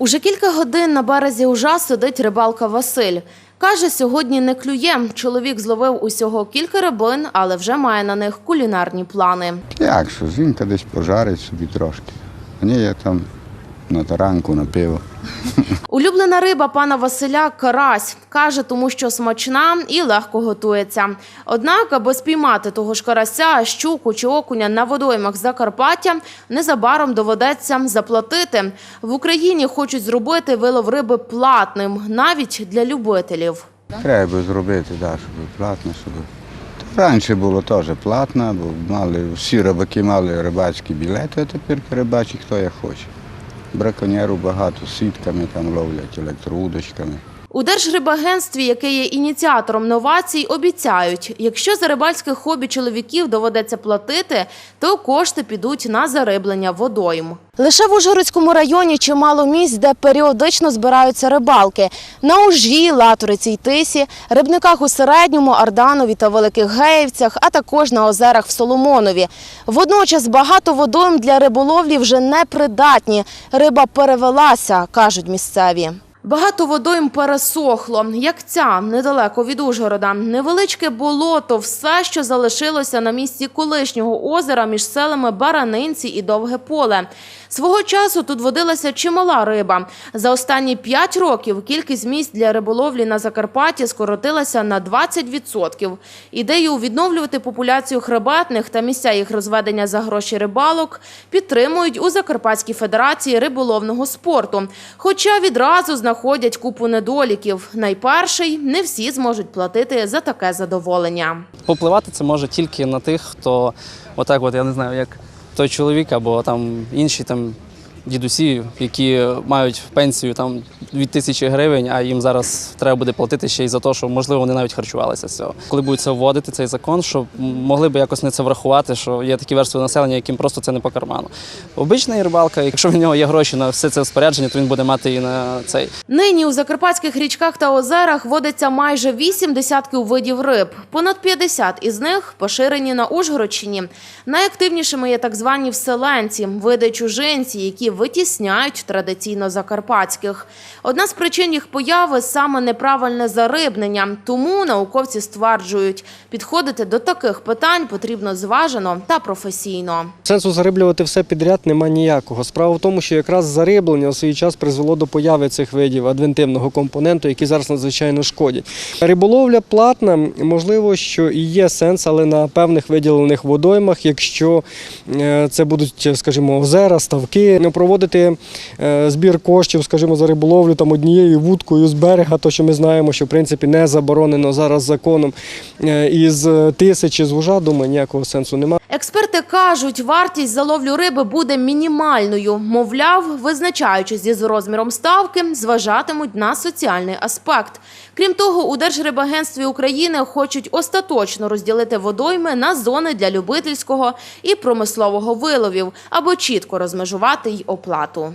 Уже кілька годин на березі ужа сидить рибалка Василь. Каже, сьогодні не клює. Чоловік зловив усього кілька рибин, але вже має на них кулінарні плани. Як що, жінка десь пожарить собі трошки. мені ні, я там на таранку, на пиво. Улюблена риба пана Василя карась. Каже, тому що смачна і легко готується. Однак, аби спіймати того ж карася, щуку чи окуня на водоймах Закарпаття, незабаром доведеться заплатити. В Україні хочуть зробити вилов риби платним, навіть для любителів. Треба зробити, да, щоб платно, щоб. Раніше було теж платно, бо мали, всі рибаки мали рибацькі білети, а тепер рибачить хто як хоче. Браконьєрів багато, сітками там ловлять, електроудочками. У Держрибагентстві, яке є ініціатором новацій, обіцяють, якщо за рибальське хобі чоловіків доведеться платити, то кошти підуть на зариблення водойм. Лише в Ужгородському районі чимало місць, де періодично збираються рибалки. На Ужі, Латуриці й Тисі, рибниках у Середньому, Арданові та Великих Геївцях, а також на озерах в Соломонові. Водночас багато водойм для риболовлі вже непридатні. Риба перевелася, кажуть місцеві. Багато водойм пересохло, як ця недалеко від Ужгорода. Невеличке болото, все, що залишилося на місці колишнього озера між селами Баранинці і Довге поле. Свого часу тут водилася чимала риба. За останні п'ять років кількість місць для риболовлі на Закарпатті скоротилася на 20%. Ідею відновлювати популяцію хребетних та місця їх розведення за гроші рибалок підтримують у Закарпатській федерації риболовного спорту. Хоча відразу знаходять купу недоліків. Найперший не всі зможуть платити за таке задоволення. Попливати це може тільки на тих, хто отак, от я не знаю, як той чоловік або там інші там дідусі, які мають пенсію там від тисячі гривень, а їм зараз треба буде платити ще й за те, що можливо вони навіть харчувалися з цього. Коли будуть це вводити цей закон, щоб могли б якось не це врахувати, що є такі верстви населення, яким просто це не по карману. Обична рибалка, якщо в нього є гроші на все це спорядження, то він буде мати і на цей. Нині у закарпатських річках та озерах водиться майже вісім десятків видів риб. Понад 50 із них поширені на Ужгородщині. Найактивнішими є так звані вселенці, види чужинці, які витісняють традиційно закарпатських. Одна з причин їх появи саме неправильне зарибнення. Тому науковці стверджують, підходити до таких питань потрібно зважено та професійно. Сенсу зариблювати все підряд нема ніякого. Справа в тому, що якраз зариблення у свій час призвело до появи цих видів адвентивного компоненту, які зараз надзвичайно шкодять. Риболовля платна, можливо, що і є сенс, але на певних виділених водоймах, якщо е, це будуть, скажімо, озера, ставки, проводити е, збір коштів, скажімо, за риболовлю там однією вудкою з берега, то що ми знаємо, що в принципі не заборонено зараз законом е, із тисячі з вужа, думаю, ніякого сенсу немає. Експерти кажуть, вартість за ловлю риби буде мінімальною. Мовляв, визначаючись із розміром ставки, зважатимуть на соціальний аспект. Крім того, у Держрибагентстві України хочуть остаточно розділити водойми на зони для любительського і промислового виловів, аби чітко розмежувати й оплату.